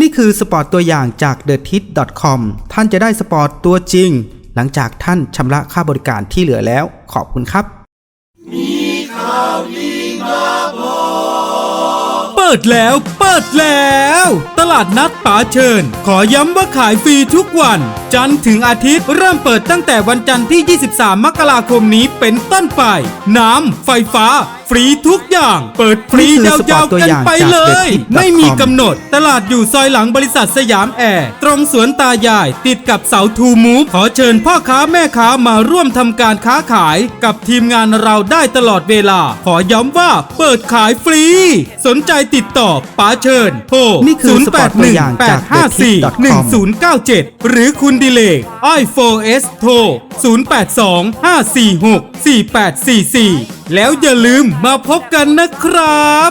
นี่คือสปอร์ตตัวอย่างจาก t h e t i t c o m ท่านจะได้สปอร์ตตัวจริง หลังจากท่านชำระค่าบริการที่เหลือแล้ว ขอบคุณครับเปิดแล้ว เปิดแล้ว ตลาดนัดป๋าเชิญ ขอย้ำว่าขายฟรีทุกวัน จันทร์ถึงอาทิตย์ เริ่มเปิดตั้งแต่วันจันทร์ที่ 23 มกราคมนี้เป็นต้นไป น้ำ ไฟฟ้า ฟรีทุกอย่าง เปิดฟรีนี่คืยาอสปอร์วตตัวๆกันอย่างไปจากเลย TheTip.com ไม่มีกำหนด ตลาดอยู่ซอยหลังบริษัทสยามแอร์ ตรงสวนตายาย ติดกับเสาทูมูฟขอเชิญพ่อค้าแม่ค้ามาร่วมทำการค้าขาย กับทีมงานเราได้ตลอดเวลา ขอย้ำว่าเปิดขายฟรี สนใจติดต่อป๋าเชิญโทรนี่คือสปอร์ตตัวอย่างจาก TheTip.com 1097 หรือคุณดิเลก i4s โทร 0825464844 แล้วอย่าลืมมาพบกันนะครับ